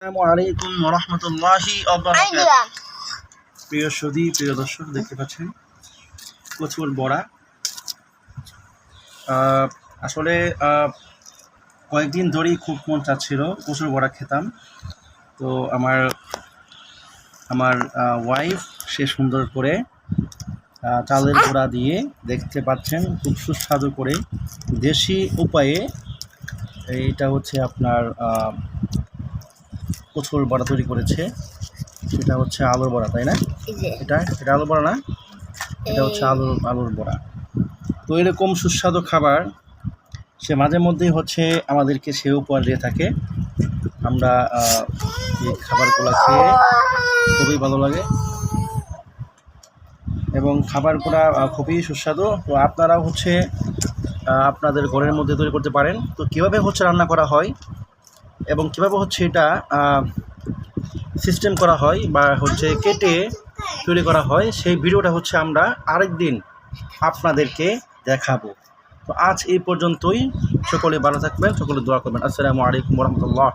আসসালামু আলাইকুম রহমতুল্লাহি প্রিয় সদী প্রিয় দর্শক দেখতে পাচ্ছেন কচুর বড়া। আসলে কয়েকদিন ধরেই খুব মন চাচ্ছিল কচুর বড়া খেতাম। তো আমার আমার ওয়াইফ সে সুন্দর করে চালের বড়া দিয়ে দেখতে পাচ্ছেন খুব সুস্বাদু করে। দেশি উপায়ে এইটা হচ্ছে আপনার আহ, কচুর বড়া তৈরি করেছে। সেটা হচ্ছে আলুর বড়া তাই না? এটা এটা আলুর বড়া না? এটা হচ্ছে আলুর আলুর বড়া। তো এরকম সুস্বাদু খাবার সে মাঝে মধ্যেই হচ্ছে আমাদেরকে সে উপহার দিয়ে থাকে। আমরা এই খাবারগুলো খেয়ে খুবই ভালো লাগে। এবং খাবারগুলো খুবই সুস্বাদু। তো আপনারাও হচ্ছে আপনাদের ঘরের মধ্যে তৈরি করতে পারেন। তো কীভাবে হচ্ছে রান্না করা হয়? এবং কীভাবে হচ্ছে এটা সিস্টেম করা হয় বা হচ্ছে কেটে তৈরি করা হয়, সেই ভিডিওটা হচ্ছে আমরা আরেক দিন আপনাদেরকে দেখাবো। তো আজ এই পর্যন্তই। সকলে ভালো থাকবেন, সকলে দোয়া করবেন। আসসালামু আলাইকুম রহমতুল্লাহ।